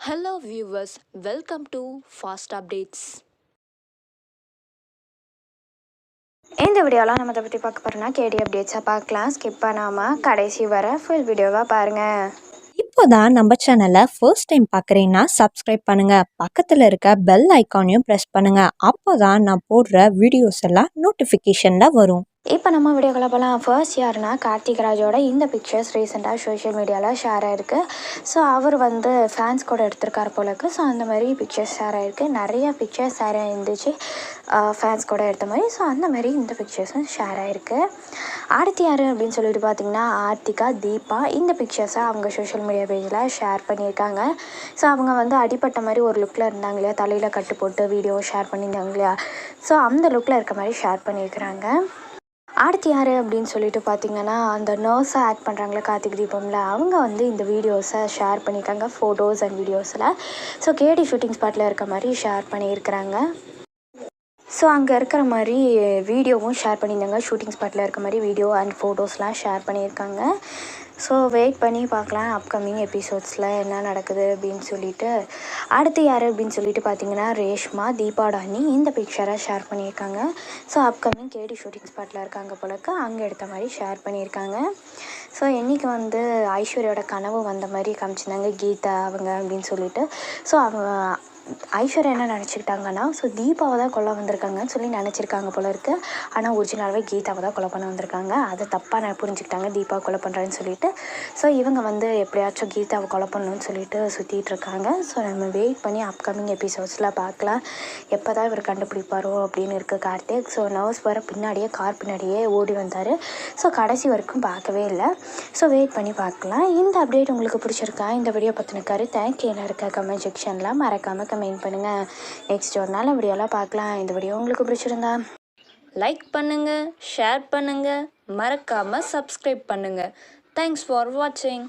Hello viewers, welcome to Fast Updates. இந்த வீடியோவில் நம்ம இதை பற்றி பார்க்க போகிறோம்னா கேடி அப்டேட்ஸாக பார்க்கலாம். ஸ்கிப் பண்ணாமல் கடைசி வர ஃபுல் வீடியோவாக பாருங்கள் இப்போதான் நம்ம சேனலை ஃபர்ஸ்ட் டைம் பார்க்குறீங்கன்னா சப்ஸ்கிரைப் பண்ணுங்க. பக்கத்தில் இருக்க பெல் ஐக்கானையும் ப்ரெஸ் பண்ணுங்க. அப்போதான் நான் போடுற வீடியோஸ் எல்லாம் நோட்டிஃபிகேஷனில் வரும். இப்போ நம்ம வீடியோக்குள்ள போகலாம். ஃபர்ஸ்ட் யாருன்னா கார்த்திக் ராஜோட இந்த பிக்சர்ஸ் ரீசெண்டாக சோஷியல் மீடியாவில் ஷேர் ஆகிருக்கு ஸோ அவர் வந்து ஃபேன்ஸ் கூட எடுத்திருக்காரு போலக்கு ஸோ அந்த மாதிரி பிக்சர்ஸ் ஷேர் ஆகிருக்கு நிறைய பிக்சர்ஸ் ஷேர் ஆகிருந்துச்சு ஃபேன்ஸ் கூட எடுத்த மாதிரி. ஸோ அந்த மாதிரி இந்த பிக்சர்ஸும் ஷேர் ஆகிருக்கு அடுத்து யார் அப்படின்னு சொல்லிட்டு பார்த்தீங்கன்னா ஆர்த்திகா தீபா. இந்த பிக்சர்ஸை அவங்க சோஷியல் மீடியா பேஜில் ஷேர் பண்ணியிருக்காங்க. ஸோ அவங்க வந்து அடிப்பட்ட மாதிரி ஒரு லுக்கில் இருந்தாங்க இல்லையா? தலையில் கட்டு போட்டு வீடியோ ஷேர் பண்ணியிருந்தாங்க இல்லையா? ஸோ அந்த லுக்கில் இருக்க மாதிரி ஷேர் பண்ணியிருக்கிறாங்க. அடுத்து யார் அப்படின்னு சொல்லிட்டு பார்த்தீங்கன்னா அந்த நர்ஸை ஆட் பண்ணுறாங்களே கார்த்திக் தீபம்ல அவங்க வந்து இந்த வீடியோஸை ஷேர் பண்ணியிருக்காங்க ஃபோட்டோஸ் அண்ட் வீடியோஸில் ஸோ கேடி ஷூட்டிங் ஸ்பாட்டில் இருக்க மாதிரி ஷேர் பண்ணியிருக்கிறாங்க. ஸோ அங்கே இருக்கிற மாதிரி வீடியோவும் ஷேர் பண்ணியிருந்தாங்க. ஷூட்டிங் ஸ்பாட்டில் இருக்க மாதிரி வீடியோ அண்ட் ஃபோட்டோஸ்லாம் ஷேர் பண்ணியிருக்காங்க. ஸோ வெயிட் பண்ணி பார்க்கலாம் அப்கமிங் எபிசோட்ஸில் என்ன நடக்குது அப்படின்னு சொல்லிட்டு. அடுத்து யார் அப்படின்னு சொல்லிட்டு பார்த்தீங்கன்னா ரேஷ்மா தீபாடானி இந்த பிக்சரை ஷேர் பண்ணியிருக்காங்க. ஸோ அப்கமிங் கேடி ஷூட்டிங் ஸ்பாட்டில் இருக்காங்க போலக்கு அங்கே எடுத்த மாதிரி ஷேர் பண்ணியிருக்காங்க. ஸோ என்றைக்கு வந்து ஐஸ்வர்யோட கனவு வந்த மாதிரி காமிச்சிருந்தாங்க கீதா அவங்க அப்படின்னு சொல்லிட்டு. ஸோ அவங்க ஐஸ்வர்யா என்ன நினச்சிக்கிட்டாங்கன்னா ஸோ தீபாவை தான் கொல்ல வந்திருக்காங்கன்னு சொல்லி நினச்சிருக்காங்க போல இருக்கு. ஆனால் ஒரிஜினலாகவே கீதாவை தான் கொலை பண்ண வந்திருக்காங்க. அதை தப்பாக நான் புரிஞ்சுக்கிட்டாங்க தீபா கொலை பண்ணுறேன்னு சொல்லிட்டு. ஸோ இவங்க வந்து எப்படியாச்சும் கீதாவை கொலை பண்ணணும்னு சொல்லிட்டு சுற்றிட்டு இருக்காங்க. ஸோ நம்ம வெயிட் பண்ணி அப்கமிங் எபிசோட்ஸில் பார்க்கலாம். எப்போ தான் இவர் கண்டுபிடிப்பாரோ அப்படின்னு இருக்குது கார்த்திக். ஸோ நர்ஸ் வர பின்னாடியே கார் பின்னாடியே ஓடி வந்தார். ஸோ கடைசி வரைக்கும் பார்க்கவே இல்லை. ஸோ வெயிட் பண்ணி பார்க்கலாம். இந்த அப்டேட் உங்களுக்கு பிடிச்சிருக்கா? இந்த வீடியோ பற்றின கருத்தை கீழே இருக்க கமெண்ட் செக்ஷனில் மறக்காமல் கமெண்ட் பண்ணுங்கள் நெக்ஸ்ட் ஒரு நாள் வீடியோலாம் பார்க்கலாம். இந்த வீடியோ உங்களுக்கு பிடிச்சிருந்தா லைக் பண்ணுங்கள் ஷேர் பண்ணுங்கள் மறக்காமல் சப்ஸ்கிரைப் பண்ணுங்கள் தேங்க்ஸ் ஃபார் வாட்சிங்